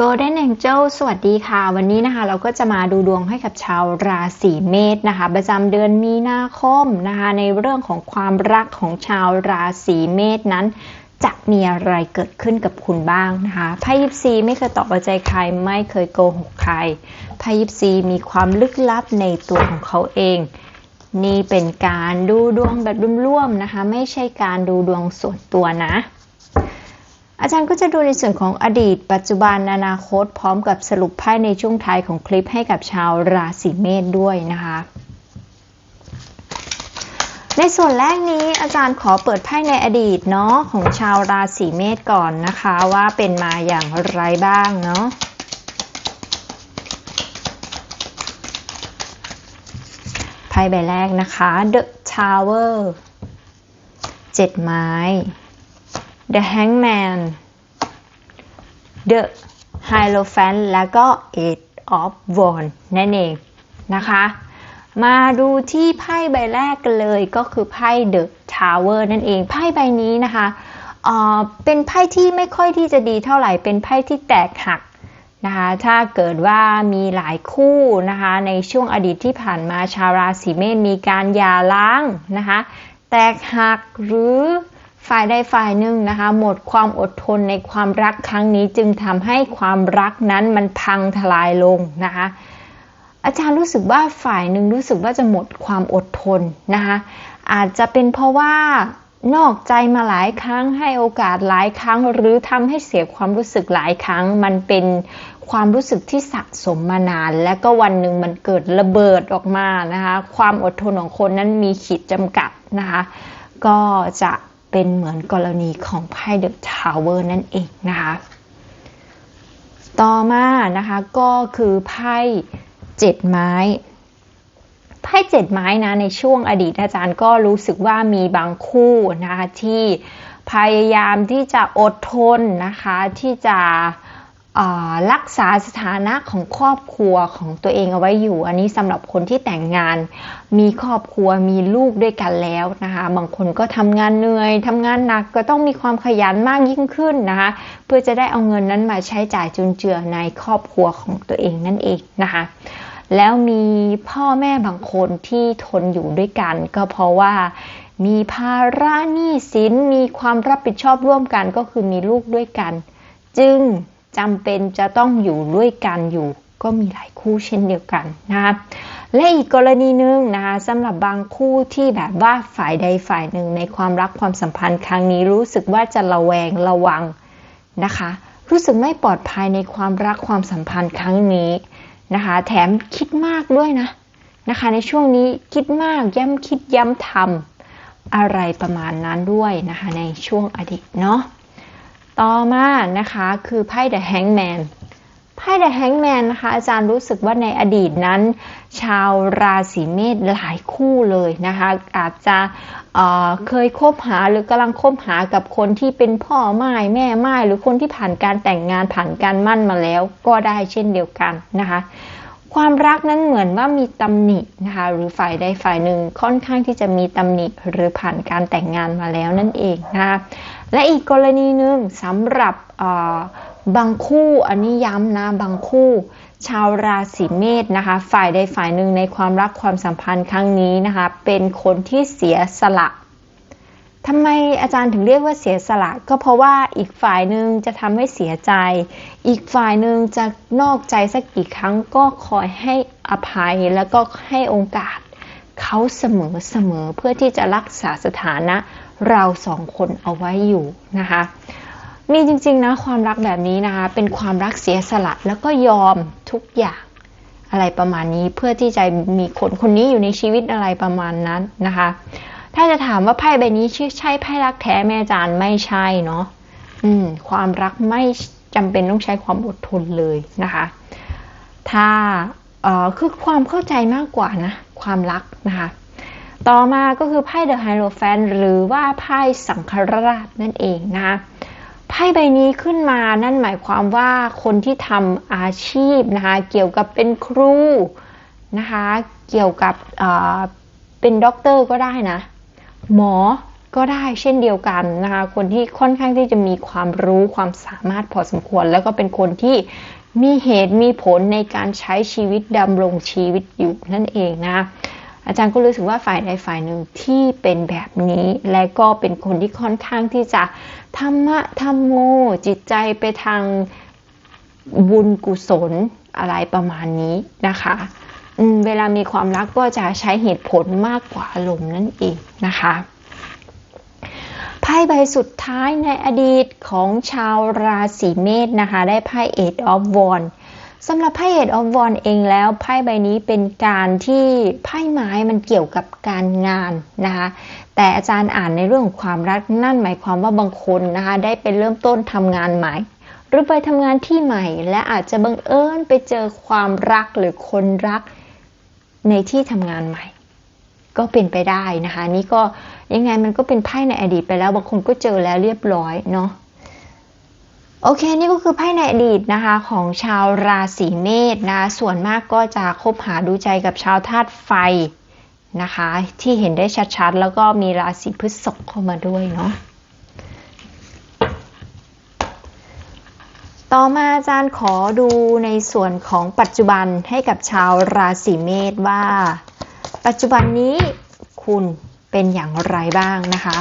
Golden Angel สวัสดีค่ะ วันนี้นะคะ เราก็จะมาดูดวงให้กับชาวราศีเมษนะคะ ประจำเดือนมีนาคมนะคะ ในเรื่องของความรักของชาวราศีเมษนั้น จะมีอะไรเกิดขึ้นกับคุณบ้างนะคะไพ่ยิปซีไม่เคยตอบเอาใจใครไม่เคยโกหกใครไพ่ยิปซีมีความลึกลับในตัวของเขาเอง นี่เป็นการดูดวงแบบร่วมๆนะคะ ไม่ใช่การดูดวงส่วนตัวนะ อาจารย์ก็จะดูในส่วนของอดีต ปัจจุบันอนาคต พร้อมกับสรุปไพ่ในช่วงท้ายของคลิปให้กับชาวราศีเมษด้วยนะคะ ในส่วนแรกนี้อาจารย์ขอเปิดไพ่ในอดีตเนาะของชาวราศีเมษก่อนนะคะว่าเป็นมาอย่างไรบ้างเนาะไพ่ใบแรกนะคะ The Tower เจ็ดไม้ The Hangman The Hierophant แล้วก็ Eight of Wands นั่นเองนะคะ มาดูที่ไพ่ใบแรกกันเลยก็คือไพ่ The Tower นั่นเองไพ่ใบนี้นะคะเเป็นไพ่ที่ไม่ค่อยที่จะดีเท่าไหร่ เป็นไพ่ที่แตกหักนะคะ ถ้าเกิดว่ามีหลายคู่นะคะ ในช่วงอดีตที่ผ่านมาชาวราศีเมษมีการหย่าร้างนะคะ แตกหักหรือ ฝ่ายใดฝ่ายหนึ่งนะคะ หมดความอดทนในความรักครั้งนี้จึงทำให้ความรักนั้นมันพังทลายลงนะคะ อาจารย์รู้สึกว่าฝ่ายหนึ่งรู้สึกว่าจะหมดความอดทนนะคะ อาจจะเป็นเพราะว่านอกใจมาหลายครั้งให้โอกาสหลายครั้ง หรือทำให้เสียความรู้สึกหลายครั้ง มันเป็นความรู้สึกที่สะสมมานาน และก็วันหนึ่งมันเกิดระเบิดออกมานะคะ ความอดทนของคนนั้นมีขีดจำกัดนะคะ ก็จะ เป็นเหมือนกรณีของไพ่เดอะทาวเวอร์นั่นเองนะคะ ต่อมานะคะก็คือไพ่เจ็ดไม้ไพ่เจ็ดไม้นะในช่วงอดีตอาจารย์ก็รู้สึกว่ามีบางคู่นะคะที่พยายามที่จะอดทนนะคะที่จะ รักษาสถานะของครอบครัวของตัวเองเอาไว้อยู่ อันนี้สำหรับคนที่แต่งงาน มีครอบครัวมีลูกด้วยกันแล้วนะคะบางคนก็ทำงานเหนื่อยทำงานหนักก็ต้องมีความขยันมากยิ่งขึ้นนะคะ เพื่อจะได้เอาเงินนั้นมาใช้จ่ายจุนเจือในครอบครัวของตัวเองนั่นเองนะคะ แล้วมีพ่อแม่บางคนที่ทนอยู่ด้วยกัน ก็เพราะว่ามีภาระหนี้สินมีความรับผิดชอบร่วมกันก็คือมีลูกด้วยกัน จึง จำเป็นจะต้องอยู่ด้วยกันอยู่ ก็มีหลายคู่เช่นเดียวกันนะคะและอีกกรณีหนึ่งนะคะสำหรับบางคู่ที่แบบว่าฝ่ายใดฝ่ายหนึ่งในความรักความสัมพันธ์ครั้งนี้รู้สึกว่าจะระแวงระวังนะคะ รู้สึกไม่ปลอดภัยในความรักความสัมพันธ์ครั้งนี้นะคะ แถมคิดมากด้วยนะนะคะ ในช่วงนี้คิดมากย้ำคิดย้ำทำอะไรประมาณนั้นด้วยนะคะ ในช่วงอดีตเนาะ ต่อมานะคะคือไพ่ The Hangman ไพ่ The Hangman นะคะอาจารย์รู้สึกว่าในอดีตนั้น ชาวราศีเมษหลายคู่เลยนะคะอาจจะเเคยคบหาหรือกำลังคบหากับคนที่เป็นพ่อไม้แม่ไม้หรือคนที่ผ่านการแต่งงานผ่านการมั่นมาแล้ว ก็ได้เช่นเดียวกันนะคะความรักนั้นเหมือนว่ามีตำหนินะคะหรือฝ่ายใดฝ่ายหนึ่งค่อนข้างที่จะมีตำหนิหรือผ่านการแต่งงานมาแล้วนั่นเองนะคะ และอีกกรณีหนึ่งสำหรับบางคู่อันนี้ย้ำนะบางคู่ ชาวราศีเมษนะคะ ฝ่ายใดฝ่ายหนึ่งในความรักความสัมพันธ์ครั้งนี้นะคะ เป็นคนที่เสียสละทำไมอาจารย์ถึงเรียกว่าเสียสละ ก็เพราะว่าอีกฝ่ายหนึ่งจะทำให้เสียใจ อีกฝ่ายหนึ่งจะนอกใจสักกี่ครั้งก็คอยให้อภัยแล้วก็ให้โอกาสเขาเสมอเสมอเพื่อที่จะรักษาสถานะ เราสองคนเอาไว้อยู่นะคะ มีจริงๆนะความรักแบบนี้นะคะ เป็นความรักเสียสละแล้วก็ยอมทุกอย่างอะไรประมาณนี้เพื่อที่จะมีคนคนนี้อยู่ในชีวิตอะไรประมาณนั้นนะคะ ถ้าจะถามว่าไพ่ใบนี้ชื่อใช่ไพ่รักแท้แม่จานไม่ใช่เนาะอืมความรักไม่จำเป็นต้องใช้ความอดทนเลยนะคะ ถ้าเอ่อคือความเข้าใจมากกว่านะ ความรักนะคะ ต่อมาก็คือไพ่เดอะไฮโลแฟนหรือว่าไพ่สังฆราชนั่นเองนะคะไพ่ใบนี้ขึ้นมานั่นหมายความว่าคนที่ทำอาชีพนะคะเกี่ยวกับเป็นครูนะคะเกี่ยวกับเป็นด็อกเตอร์ก็ได้นะ หมอก็ได้เช่นเดียวกันนะคะคนที่ค่อนข้างที่จะมีความรู้ความสามารถพอสมควร แล้วก็เป็นคนที่มีเหตุมีผลในการใช้ชีวิตดำรงชีวิตอยู่นั่นเองนะ อาจารย์ก็รู้สึกว่าฝ่ายใดฝ่ายหนึ่งที่เป็นแบบนี้ และก็เป็นคนที่ค่อนข้างที่จะธรรมะธรรมโมจิตใจไปทางบุญกุศลอะไรประมาณนี้นะคะเวลามีความรักก็จะใช้เหตุผลมากกว่าอารมณ์นั่นเองนะคะไพ่ใบสุดท้ายในอดีตของชาวราศีเมษนะคะ ได้ไพ่ Eight of Wands สำหรับไพ่ Eight of Wands เองแล้วไพ่ใบนี้เป็นการที่ไพ่ไม้มันเกี่ยวกับการงานนะคะแต่อาจารย์อ่านในเรื่องของความรักนั่นหมายความว่าบางคนนะคะได้ไปเริ่มต้นทำงานใหม่ หรือไปทำงานที่ใหม่ และอาจจะบังเอิญไปเจอความรักหรือคนรักในที่ทำงานใหม่ ก็เป็นไปได้นะคะ นี่ก็ยังไงมันก็เป็นไพ่ในอดีตไปแล้วบางคนก็เจอแล้วเรียบร้อยเนาะ โอเค นี่ก็คือไพ่ในอดีตนะคะของชาวราศีเมษนะส่วนมากก็จะคบหาดูใจกับชาวธาตุไฟนะคะ ที่เห็นได้ชัดๆ แล้วก็มีราศีพฤษภเข้ามาด้วยเนาะต่อมาอาจารย์ขอดูในส่วนของปัจจุบันให้กับชาวราศีเมษว่า ปัจจุบันนี้คุณเป็นอย่างไรบ้างนะคะ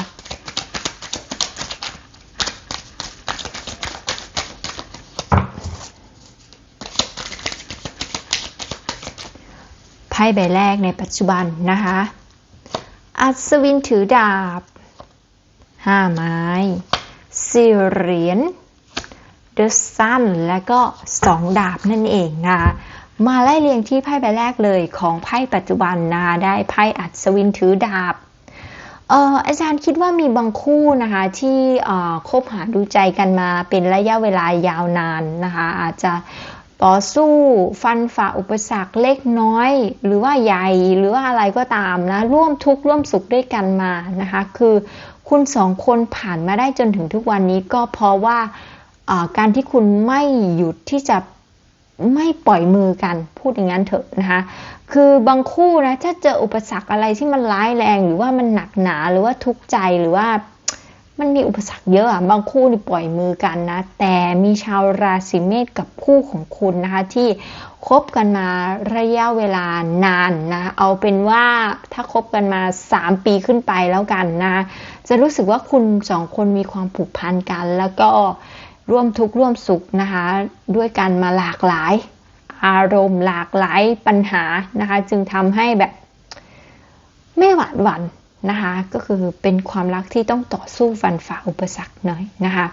ไพ่ใบแรกในปัจจุบันนะคะ อัศวินถือดาบห้าไม้สี่เหรียญ The Sun และก็สองดาบนั่นเองนะคะมาไล่เรียงที่ไพ่ใบแรกเลยของไพ่ปัจจุบันนะคะได้ไพ่อัศวินถือดาบเอ่ออาจารย์คิดว่ามีบางคู่นะคะที่คบหาดูใจกันมาเป็นระยะเวลายาวนานนะคะอาจจะ ต่อสู้ ฟันฝ่าอุปสรรคเล็กน้อย หรือว่าใหญ่หรือว่าอะไรก็ตามนะ ร่วมทุกข์ร่วมสุขด้วยกันมานะคะ คือคุณสองคนผ่านมาได้จนถึงทุกวันนี้ก็เพราะว่าการที่คุณไม่หยุดที่จะไม่ปล่อยมือกันพูดอย่างนั้นเถอะนะคะคือบางคู่นะถ้าเจออุปสรรคอะไรที่มันร้ายแรง หรือว่ามันหนักหนาหรือว่าทุกข์ใจหรือว่า มันมีอุปสรรคเยอะอะบางคู่นี่ปล่อยมือกันนะ แต่มีชาวราศีเมษกับคู่ของคุณนะคะ ที่คบกันมาระยะเวลานานนะ เอาเป็นว่าถ้าคบกันมา 3 ปีขึ้นไปแล้วกันนะ จะรู้สึกว่าคุณสองคนมีความผูกพันกัน แล้วก็ร่วมทุกข์ร่วมสุขนะคะ ด้วยกันมาหลากหลาย อารมณ์หลากหลายปัญหานะคะ จึงทำให้แบบไม่หวาดหวั่น นะคะ ก็คือเป็นความรักที่ต้องต่อสู้ฟันฝ่าอุปสรรคหน่อยนะคะ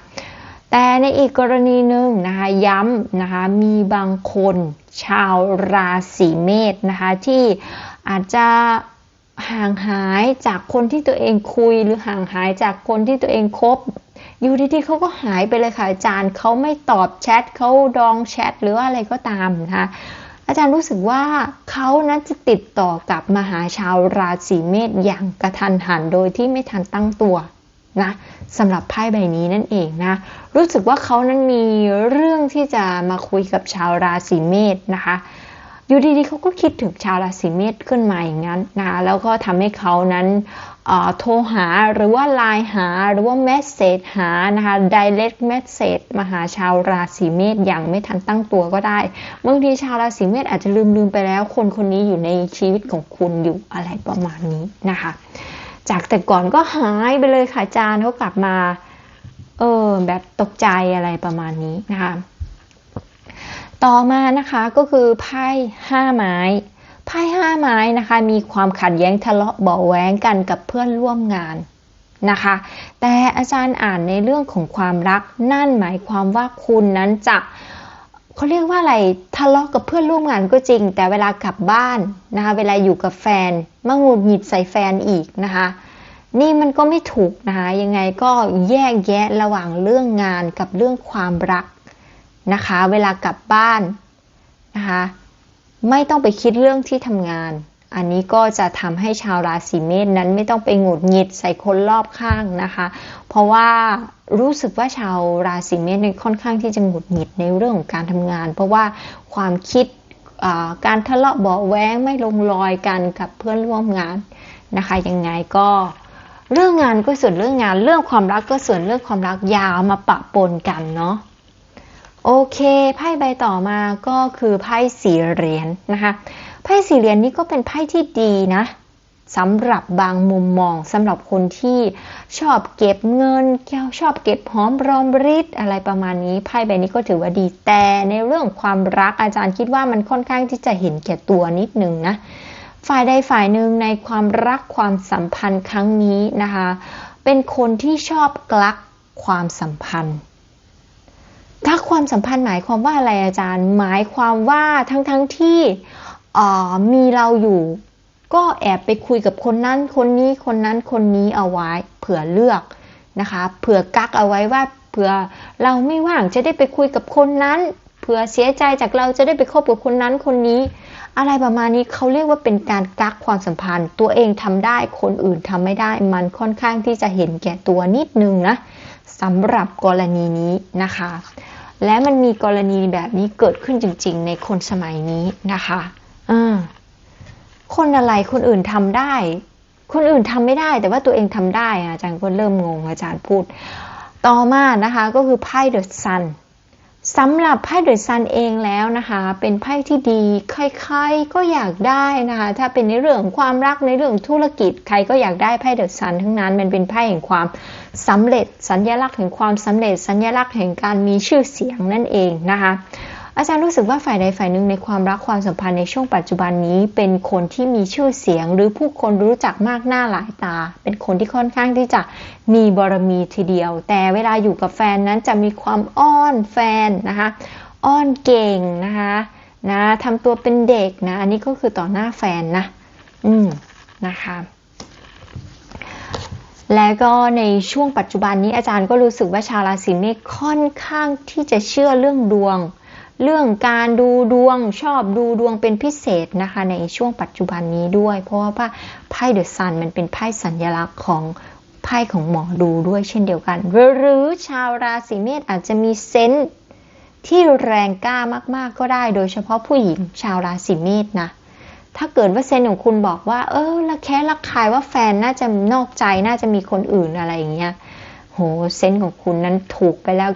แต่ในอีกกรณีหนึ่งนะคะย้ำนะคะมีบางคนชาวราศีเมษนะคะที่อาจจะห่างหายจากคนที่ตัวเองคุยหรือห่างหายจากคนที่ตัวเองคบอยู่ดีๆเขาก็หายไปเลยค่ะอาจารย์เขาไม่ตอบแชทเขาดองแชทหรือว่าอะไรก็ตามนะคะ อาจารย์รู้สึกว่าเขานั้นจะติดต่อกับมาหาชาวราศีเมษอย่างกระทันหันโดยที่ไม่ทันตั้งตัวนะสำหรับไพ่ใบนี้นั่นเองนะรู้สึกว่าเขานั้นมีเรื่องที่จะมาคุยกับชาวราศีเมษนะคะอยู่ดีๆเขาก็คิดถึงชาวราศีเมษขึ้นมาอย่างนั้นนะคะแล้วก็ทำให้เขานั้น โทรหาหรือว่าไลน์หาหรือว่าเมสเซจหานะคะ direct message มาหาชาวราศีเมษอย่างไม่ทันตั้งตัวก็ได้บางทีชาวราศีเมษอาจจะลืมลืมไปแล้ว คนคนนี้อยู่ในชีวิตของคุณอยู่อะไรประมาณนี้นะคะ จากแต่ก่อนก็หายไปเลยค่ะอาจารย์เขากลับมาเออแบบตกใจอะไรประมาณนี้นะคะ ต่อมานะคะก็คือไพ่ห้าไม้ ไพ่ห้าไม้นะคะ มีความขัดแย้งทะเลาะเบาแหวงกันกับเพื่อนร่วมงานนะคะ แต่อาจารย์อ่านในเรื่องของความรักนั่นหมายความว่าคุณนั้นจะเขาเรียกว่าอะไรทะเลาะกับเพื่อนร่วมงานก็จริง แต่เวลากลับบ้านนะคะเวลาอยู่กับแฟนมาหงุดหงิดใส่แฟนอีกนะคะ นี่มันก็ไม่ถูกนะคะยังไงก็แยกแยะระหว่างเรื่องงานกับเรื่องความรักนะคะ เวลากลับบ้านนะคะ ไม่ต้องไปคิดเรื่องที่ทำงาน อันนี้ก็จะทำให้ชาวราศีเมษนั้นไม่ต้องไปหงุดหงิดใส่คนรอบข้างนะคะ เพราะว่ารู้สึกว่าชาวราศีเมษค่อนข้างที่จะหงุดหงิดในเรื่องของการทำงาน เพราะว่าความคิดการทะเลาะเบาแว้งไม่ลงรอยกันกับเพื่อนร่วมงานนะคะยังไงก็เรื่องงานก็ส่วนเรื่องงาน เรื่องความรักก็ส่วนเรื่องความรักยาวมาปะปนกันเนาะ โอเค ไพ่ใบต่อมาก็คือไพ่สี่เหรียญนนะคะ ไพ่สี่เหรียญนี้ก็เป็นไพ่ที่ดีนะสำหรับบางมุมมองสำหรับคนที่ชอบเก็บเงินชอบเก็บหอมรอมริดอะไรประมาณนี้ไพ่ใบนี้ก็ถือว่าดีแต่ในเรื่องความรักอาจารย์คิดว่ามันค่อนข้างที่จะเห็นแก่ตัวนิดนึงนะฝ่ายใดฝ่ายหนึ่งในความรักความสัมพันธ์ครั้งนี้นะคะ เป็นคนที่ชอบกลักความสัมพันธ์ กักความสัมพันธ์หมายความว่าอะไรอาจารย์ หมายความว่าทั้งๆทที่มีเราอยู่ ก็แอบไปคุยกับคนนั้น คนนี้คนนั้นคนนี้เอาไว้ เผื่อเลือกนะคะเผื่อกักเอาไว้ว่าเผื่อเราไม่ว่างจะได้ไปคุยกับคนนั้น เผื่อเสียใจจากเราจะได้ไปคบกับคนนั้นคนนี้ อะไรประมาณนี้เขาเรียกว่าเป็นการกักความสัมพันธ์ ตัวเองทำได้คนอื่นทำไม่ได้ มันค่อนข้างที่จะเห็นแก่ตัวนิดนึงนะสำหรับกรณีนี้นะคะ และมันมีกรณีแบบนี้เกิดขึ้นจริง ๆ ในคนสมัยนี้นะคะอ่าคนอะไรคนอื่นทำได้ คนอื่นทำไม่ได้ แต่ว่าตัวเองทำได้อาจารย์ก็เริ่มงงอาจารย์พูด ต่อมานะคะก็คือไพ่เดอะซัน สำหรับไพ่เดอะซันเองแล้วนะคะ เป็นไพ่ที่ดีใครๆก็อยากได้นะคะ ถ้าเป็นในเรื่องความรักในเรื่องธุรกิจใครก็อยากได้ไพ่เดอะซันทั้งนั้นมันเป็นไพ่แห่งความสำเร็จ สัญลักษณ์แห่งความสำเร็จ สัญลักษณ์แห่งการมีชื่อเสียงนั่นเองนะคะ อาจารย์รู้สึกว่าฝ่ายใดฝ่ายหนึ่งในความรักความสัมพันธ์ในช่วงปัจจุบันนี้ เป็นคนที่มีชื่อเสียง หรือผู้คนรู้จักมากหน้าหลายตา เป็นคนที่ค่อนข้างที่จะมีบารมีทีเดียว แต่เวลาอยู่กับแฟนนั้นจะมีความอ้อนแฟนนะคะ อ้อนเก่งนะคะนะทำตัวเป็นเด็กนะ อันนี้ก็คือต่อหน้าแฟนนะ อืมนะคะและก็ในช่วงปัจจุบันนี้อาจารย์ก็รู้สึกว่าชาวราศีเมษค่อนข้างที่จะเชื่อเรื่องดวง เรื่องการดูดวงชอบดูดวงเป็นพิเศษนะคะ ในช่วงปัจจุบันนี้ด้วย เพราะว่าไพ่เดอะซันมันเป็นไพ่สัญลักษณ์ของไพ่ของหมอดูด้วยเช่นเดียวกัน หรือชาวราศีเมษอาจจะมีเซนต์ที่แรงกล้ามาก ๆ ก็ได้โดยเฉพาะผู้หญิงชาวราศีเมษนะ ถ้าเกิดว่าเซนของคุณบอกว่า เออละแค่ละคายว่าแฟนน่าจะนอกใจน่าจะมีคนอื่นอะไรอย่างเงี้ย โหเซนของคุณนั้นถูกไปแล้ว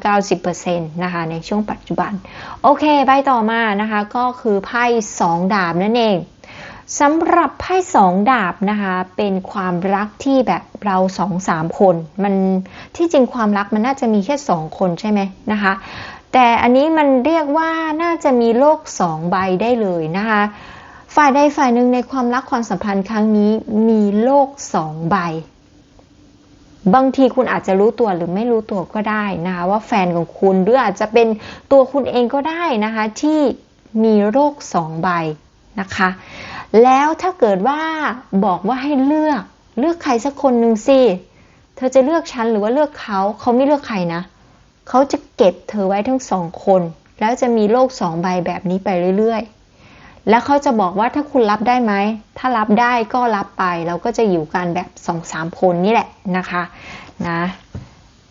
90%นะคะในช่วงปัจจุบัน โอเคใบต่อมานะคะก็คือไพ่สองดาบนั่นเองสำหรับไพ่สองดาบนะคะเป็นความรักที่แบบเราสองสามคน มันที่จริงความรักมันน่าจะมีแค่สองคนใช่ไหมนะคะ แต่อันนี้มันเรียกว่าน่าจะมีโลกสองใบได้เลยนะคะฝ่ายใดฝ่ายหนึ่งในความรักความสัมพันธ์ครั้งนี้มีโลกสองใบ บางทีคุณอาจจะรู้ตัวหรือไม่รู้ตัวก็ได้นะคะว่าแฟนของคุณหรืออาจจะเป็นตัวคุณเองก็ได้นะคะที่มีโรคสองใบนะคะ แล้วถ้าเกิดว่าบอกว่าให้เลือกเลือกใครสักคนหนึ่งสิเธอจะเลือกฉันหรือว่าเลือกเขาเขาไม่เลือกใครนะเขาจะเก็บเธอไว้ทั้งสองคน แล้วจะมีโรคสองใบแบบนี้ไปเรื่อย แล้วเขาจะบอกว่าถ้าคุณรับได้ไหม ถ้ารับได้ก็รับไป เราก็จะอยู่กันแบบสองสามคนนี่แหละนะคะนะ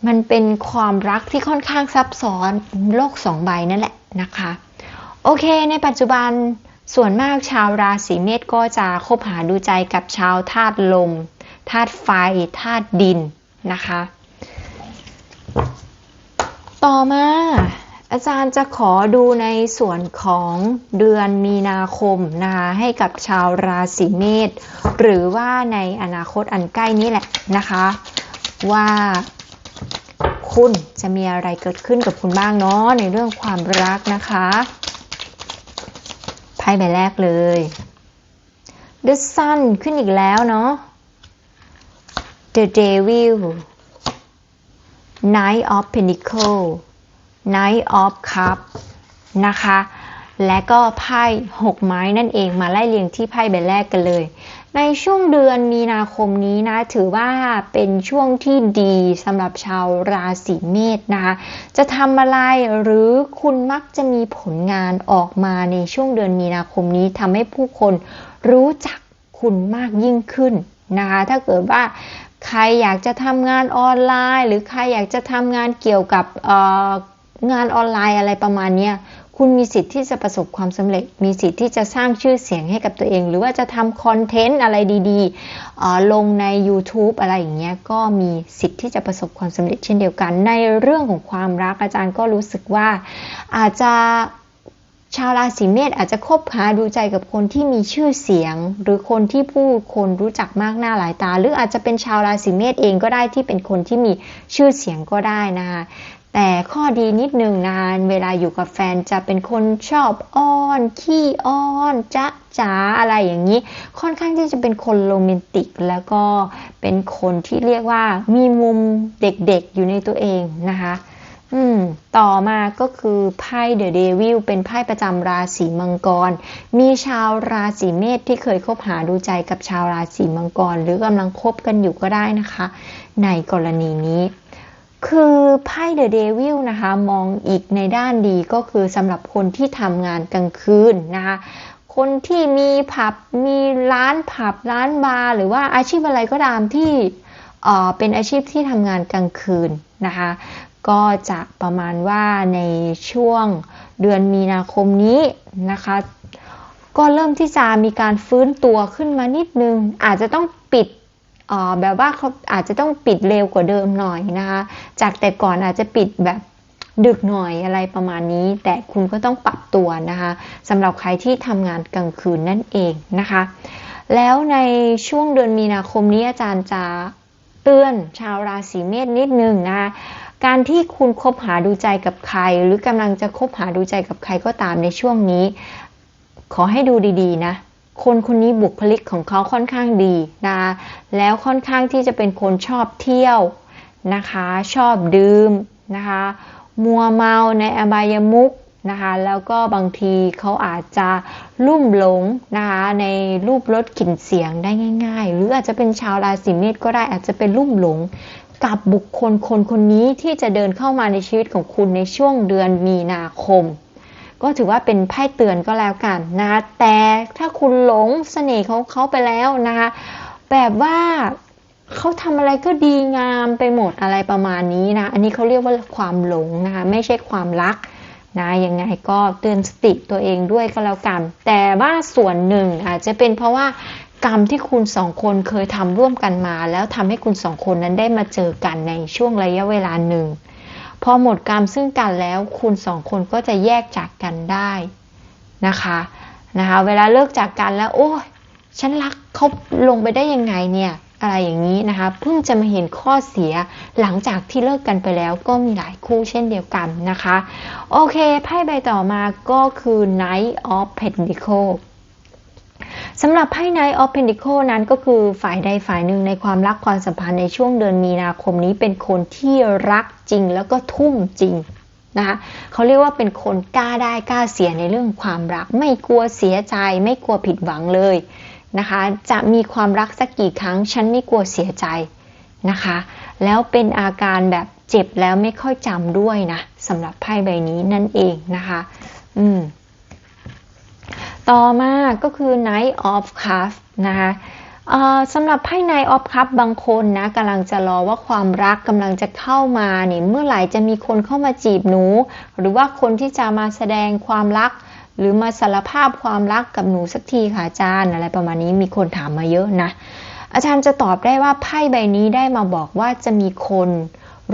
มันเป็นความรักที่ค่อนข้างซับซ้อนโลกสองใบนั่นแหละนะคะ โอเค ในปัจจุบันส่วนมากชาวราศีเมษก็จะคบหาดูใจกับชาวธาตุลมธาตุไฟธาตุดินนะคะ ต่อมา อาจารย์จะขอดูในส่วนของเดือนมีนาคมนะคะให้กับชาวราศีเมษหรือว่าในอนาคตอันใกล้นี้แหละนะคะ ว่าคุณจะมีอะไรเกิดขึ้นกับคุณบ้างเนาะในเรื่องความรักนะคะไพ่ใบแรกเลย The Sun ขึ้นอีกแล้วเนาะ The Devil Knight of Pentacles Knight of Cup นะคะ และก็ไพ่หกไม้นั่นเองมาไล่เรียงที่ไพ่ใบแรกกันเลย ในช่วงเดือนมีนาคมนี้นะ ถือว่าเป็นช่วงที่ดีสำหรับชาวราศีเมษนะคะ จะทำอะไรหรือคุณมักจะมีผลงานออกมาในช่วงเดือนมีนาคมนี้ทำให้ผู้คนรู้จักคุณมากยิ่งขึ้นนะคะ ถ้าเกิดว่าใครอยากจะทำงานออนไลน์ หรือใครอยากจะทำงานเกี่ยวกับ งานออนไลน์อะไรประมาณนี้คุณมีสิทธิ์ที่จะประสบความสำเร็จ มีสิทธิ์ที่จะสร้างชื่อเสียงให้กับตัวเอง หรือว่าจะทำคอนเทนต์อะไรดีๆ ลงใน YouTube อะไรอย่างเงี้ย ก็มีสิทธิ์ที่จะประสบความสำเร็จเช่นเดียวกัน ในเรื่องของความรักอาจารย์ก็รู้สึกว่าอาจจะชาวราศีเมษอาจจะคบหาดูใจกับคนที่มีชื่อเสียง หรือคนที่ผู้คนรู้จักมากหน้าหลายตา หรืออาจจะเป็นชาวราศีเมษเองก็ได้ที่เป็นคนที่มีชื่อเสียงก็ได้นะคะ แต่ข้อดีนิดหนึ่งนาน เวลาอยู่กับแฟนจะเป็นคนชอบอ้อน ขี้อ้อนจ๊ะจ๋าอะไรอย่างนี้ ค่อนข้างที่จะเป็นคนโรแมนติก แล้วก็เป็นคนที่เรียกว่ามีมุมเด็กๆอยู่ในตัวเองนะคะอืมต่อมาก็คือไพ่เดอะเดวิลเป็นไพ่ประจำราศีมังกร มีชาวราศีเมษที่เคยคบหาดูใจกับชาวราศีมังกร หรือกำลังคบกันอยู่ก็ได้นะคะ ในกรณีนี้ คือไพ่เดอะเดวิลนะคะ มองอีกในด้านดีก็คือสำหรับคนที่ทำงานกลางคืนนะคะ คนที่มีผับมีร้านผับร้านบาร์หรือว่าอาชีพอะไรก็ตามที่เป็นอาชีพที่ทำงานกลางคืนนะคะ ก็จะประมาณว่าในช่วงเดือนมีนาคมนี้นะคะ ก็เริ่มที่จะมีการฟื้นตัวขึ้นมานิดนึง อาจจะต้องปิด แบบว่าเขาอาจจะต้องปิดเร็วกว่าเดิมหน่อยนะคะ จากแต่ก่อนอาจจะปิดแบบดึกหน่อยอะไรประมาณนี้ แต่คุณก็ต้องปรับตัวนะคะสำหรับใครที่ทำงานกลางคืนนั่นเองนะคะ แล้วในช่วงเดือนมีนาคมนี้อาจารย์จะเตือนชาวราศีเมษนิดนึงนะคะการที่คุณคบหาดูใจกับใคร หรือกำลังจะคบหาดูใจกับใครก็ตามในช่วงนี้ ขอให้ดูดีๆนะ คนคนนี้บุคลิกของเขาค่อนข้างดีนะแล้วค่อนข้างที่จะเป็นคนชอบเที่ยวนะคะ ชอบดื่มนะคะ มัวเมาในอบายมุกนะคะ แล้วก็บางทีเขาอาจจะลุ่มหลงนะคะในรูปรสกลิ่นเสียงได้ง่าย ๆ หรืออาจจะเป็นชาวราศีเมษก็ได้อาจจะเป็นลุ่มหลงกับบุคคลคนคนนี้ที่จะเดินเข้ามาในชีวิตของคุณในช่วงเดือนมีนาคม ก็ถือว่าเป็นไพ่เตือนก็แล้วกันนะคะแต่ถ้าคุณหลงเสน่ห์เขาเขาไปแล้วนะคะแบบว่าเขาทำอะไรก็ดีงามไปหมดอะไรประมาณนี้นะ อันนี้เขาเรียกว่าความหลงนะคะไม่ใช่ความรักนะยังไงก็เตือนสติตัวเองด้วยก็แล้วกัน แต่ว่าส่วนหนึ่งอาจจะเป็นเพราะว่ากรรมที่คุณสองคนเคยทำร่วมกันมา แล้วทำให้คุณสองคนนั้นได้มาเจอกันในช่วงระยะเวลาหนึ่ง พอหมดกรรมซึ่งกันแล้วคุณสองคนก็จะแยกจากกันได้นะคะนะคะเวลาเลิกจากกันแล้ว โอ้ยฉันรักเขาลงไปได้ยังไงเนี่ยอะไรอย่างนี้นะคะเพิ่งจะมาเห็นข้อเสียหลังจากที่เลิกกันไปแล้วก็มีหลายคู่เช่นเดียวกันนะคะ โอเคไพ่ใบต่อมาก็คือ Knight of Pentacles สำหรับไพ่ไนออฟเพนดิโคนั้นก็คือฝ่ายใดฝ่ายหนึ่งในความรักความสัมพันธ์ในช่วงเดือนมีนาคมนี้เป็นคนที่รักจริงแล้วก็ทุ่มจริงนะคะเขาเรียกว่าเป็นคนกล้าได้กล้าเสียในเรื่องความรัก ไม่กลัวเสียใจ ไม่กลัวผิดหวังเลยนะคะ จะมีความรักสักกี่ครั้งฉันไม่กลัวเสียใจนะคะ แล้วเป็นอาการแบบเจ็บแล้วไม่ค่อยจำด้วยนะสำหรับไพ่ใบนี้นั่นเองนะคะ อืม ต่อมาก็คือ Knight of Cups นะคะสำหรับไพ่ Knight of Cups บางคนนะกำลังจะรอว่าความรักกำลังจะเข้ามาเนี่ยเมื่อไหร่จะมีคนเข้ามาจีบหนู หรือว่าคนที่จะมาแสดงความรัก หรือมาสารภาพความรักกับหนูสักทีค่ะอาจารย์อะไรประมาณนี้มีคนถามมาเยอะนะ อาจารย์จะตอบได้ว่าไพ่ใบนี้ได้มาบอกว่าจะมีคน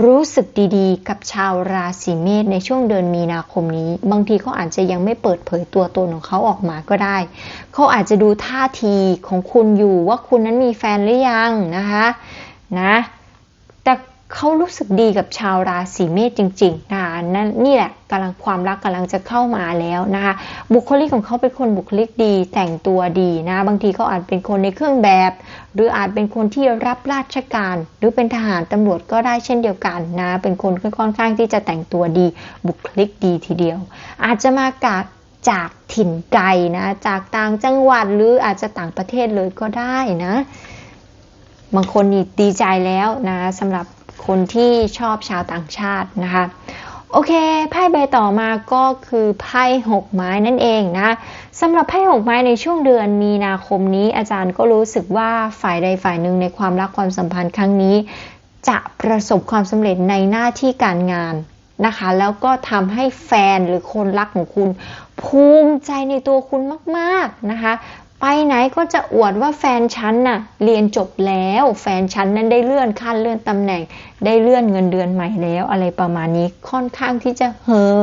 รู้สึกดีๆ กับชาวราศีเมษในช่วงเดือนมีนาคมนี้ บางทีเขาอาจจะยังไม่เปิดเผยตัวตนของเขาออกมาก็ได้ เขาอาจจะดูท่าทีของคุณอยู่ว่าคุณนั้นมีแฟนหรือยังนะคะ นะ เขารู้สึกดีกับชาวราศีเมษจริงๆนะคะนั่นนี่แหละกำลังความรักกำลังจะเข้ามาแล้วนะคะบุคลิกของเขาเป็นคนบุคลิกดีแต่งตัวดีนะบางทีเขาอาจเป็นคนในเครื่องแบบ หรืออาจเป็นคนที่รับราชการ หรือเป็นทหารตำรวจก็ได้เช่นเดียวกันนะเป็นคนค่อนข้างที่จะแต่งตัวดี บุคลิกดีทีเดียว อาจจะมากาจากถิ่นไกลนะจากต่างจังหวัดหรืออาจจะต่างประเทศเลยก็ได้นะบางคนนี่ดีใจแล้วนะสำหรับ คนที่ชอบชาวต่างชาตินะคะ โอเค ไพ่ใบต่อมาก็คือไพ่หกไม้นั่นเองนะสำหรับไพ่หกไม้ในช่วงเดือนมีนาคมนี้ อาจารย์ก็รู้สึกว่าฝ่ายใดฝ่ายหนึ่งในความรักความสัมพันธ์ครั้งนี้ จะประสบความสำเร็จในหน้าที่การงานนะคะแล้วก็ทำให้แฟนหรือคนรักของคุณ ภูมิใจในตัวคุณมาก ๆ นะคะ ไปไหนก็จะอวดว่าแฟนฉันน่ะ เรียนจบแล้ว แฟนฉันนั้นได้เลื่อนขั้นเลื่อนตำแหน่ง ได้เลื่อนเงินเดือนใหม่แล้ว อะไรประมาณนี้ค่อนข้างที่จะเฮอ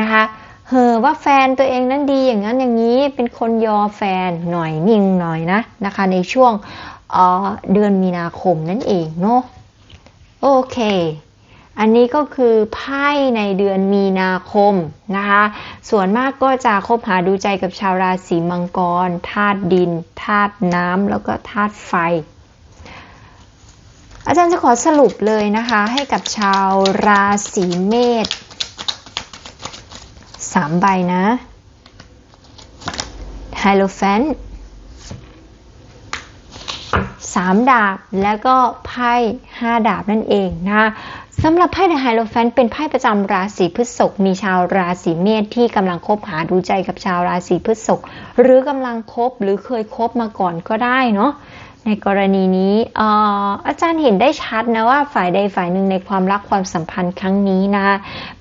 นะคะเฮอว่าแฟนตัวเองนั้นดีอย่างนั้นอย่างนี้เป็นคนยอแฟนหน่อยนิ่งหน่อยนะนะคะ ในช่วงเออเดือนมีนาคมนั่นเองเนาะโอเค อันนี้ก็คือไพ่ในเดือนมีนาคมนะคะ ส่วนมากก็จะคบหาดูใจกับชาวราศีมังกรธาตุดินธาตุน้ำแล้วก็ธาตุไฟ อาจารย์จะขอสรุปเลยนะคะ ให้กับชาวราศีเมษสามใบนะไฮโลแฟนสามดาบแล้วก็ไพ่ห้าดาบนั่นเองนะคะ สำหรับไพ่ The Hierophant เป็นไพ่ประจำราศีพฤษภมีชาวราศีเมษที่กำลังคบหาดูใจกับชาวราศีพฤษภหรือกำลังคบหรือเคยคบมาก่อนก็ได้เนาะในกรณีนี้เอ่ออาจารย์เห็นได้ชัดนะว่าฝ่ายใดฝ่ายหนึ่งในความรักความสัมพันธ์ครั้งนี้นะ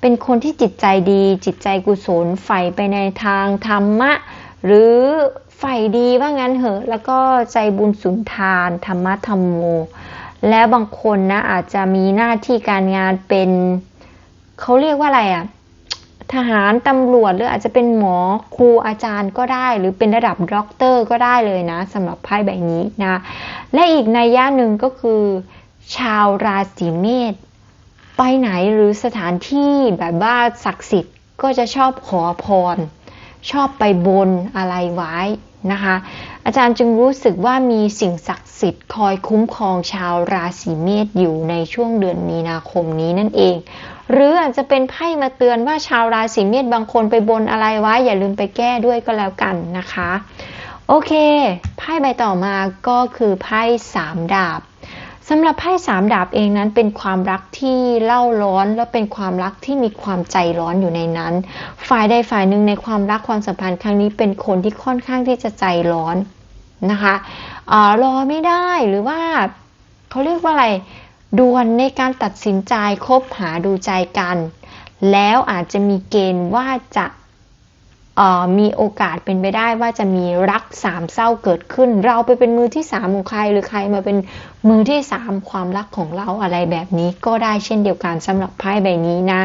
เป็นคนที่จิตใจดี จิตใจกุศลใฝ่ไปในทางธรรมะ หรือใฝ่ดีว่างั้นเหอะ แล้วก็ใจบุญสุนทาน ธรรมะธรรมโม แล้วบางคนนะอาจจะมีหน้าที่การงานเป็นเขาเรียกว่าอะไรอะทหารตำรวจหรืออาจจะเป็นหมอครูอาจารย์ก็ได้ หรือเป็นระดับด็อกเตอร์ก็ได้เลยนะสำหรับไพ่ใบนี้นะและอีกในยยะหนึ่งก็คือ ชาวราศีเมษไปไหนหรือสถานที่แบบว่าศักดิ์สิทธิ์ก็จะชอบขอพร ชอบไปบนอะไรไว้นะคะ อาจารย์จึงรู้สึกว่ามีสิ่งศักดิ์สิทธิ์คอยคุ้มครองชาวราศีเมษอยู่ในช่วงเดือนมีนาคมนี้นั่นเอง หรืออาจจะเป็นไพ่มาเตือนว่าชาวราศีเมษบางคนไปบนอะไรไว้ อย่าลืมไปแก้ด้วยก็แล้วกันนะคะ โอเค ไพ่ใบต่อมาก็คือไพ่สามดาบ สำหรับไพ่สามดาบเองนั้นเป็นความรักที่เล่าร้อนและเป็นความรักที่มีความใจร้อนอยู่ในนั้น ฝ่ายใดฝ่ายหนึ่งในความรักความสัมพันธ์ครั้งนี้เป็นคนที่ค่อนข้างที่จะใจร้อนนะคะอารอไม่ได้หรือว่าเขาเรียกว่าอะไรด่วนในการตัดสินใจคบหาดูใจกัน แล้วอาจจะมีเกณฑ์ว่าจะ มีโอกาสเป็นไปได้ว่าจะมีรักสามเศร้าเกิดขึ้น เราไปเป็นมือที่สามของใครหรือใครมาเป็นมือที่สามความรักของเราอะไรแบบนี้ก็ได้เช่นเดียวกันสำหรับไพ่ใบนี้นะ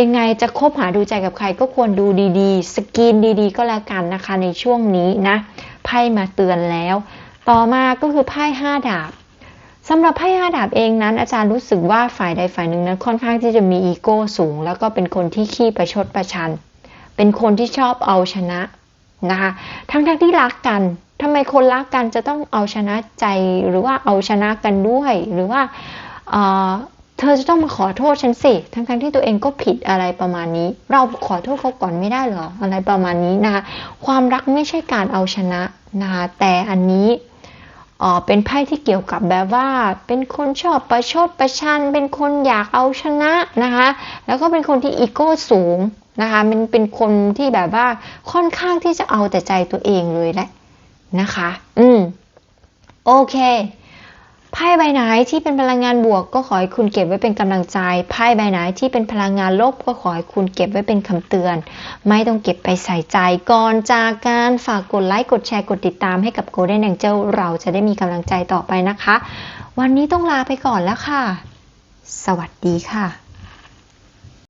ยังไงจะคบหาดูใจกับใครก็ควรดูดีๆ สกรีนดีๆ ก็แล้วกันนะคะในช่วงนี้นะไพ่มาเตือนแล้ว ต่อมาก็คือไพ่ห้าดาบสำหรับไพ่ห้าดาบเองนั้น อาจารย์รู้สึกว่าฝ่ายใดฝ่ายหนึ่งนั้นค่อนข้างที่จะมีอีโก้สูง แล้วก็เป็นคนที่ขี้ประชดประชัน เป็นคนที่ชอบเอาชนะนะคะ ทั้งๆทที่รักกันทำไมคนรักกันจะต้องเอาชนะใจหรือว่าเอาชนะกันด้วย หรือว่าเเธอจะต้องมาขอโทษฉันสิ ทั้งๆที่ตัวเองก็ผิดอะไรประมาณนี้ เราขอโทษเขาก่อนไม่ได้เหรอ อะไรประมาณนี้นะคะ ความรักไม่ใช่การเอาชนะนะคะแต่อันนี้ เป็นไพ่ที่เกี่ยวกับแบบว่า เป็นคนชอบประชดประชัน เป็นคนอยากเอาชนะนะคะ แล้วก็เป็นคนที่อีโก้สูงนะคะ มันเป็นคนที่แบบว่าค่อนข้างที่จะเอาแต่ใจตัวเองเลยแหละนะคะ อืม โอเค ไพ่ใบไหนที่เป็นพลังงานบวกก็ขอให้คุณเก็บไว้เป็นกำลังใจ ไพ่ใบไหนที่เป็นพลังงานลบก็ขอให้คุณเก็บไว้เป็นคำเตือน ไม่ต้องเก็บไปใส่ใจก่อนจากการฝากกดไลค์กดแชร์กดติดตามให้กับ Golden Angel เราจะได้มีกำลังใจต่อไปนะคะ วันนี้ต้องลาไปก่อนแล้วค่ะ สวัสดีค่ะ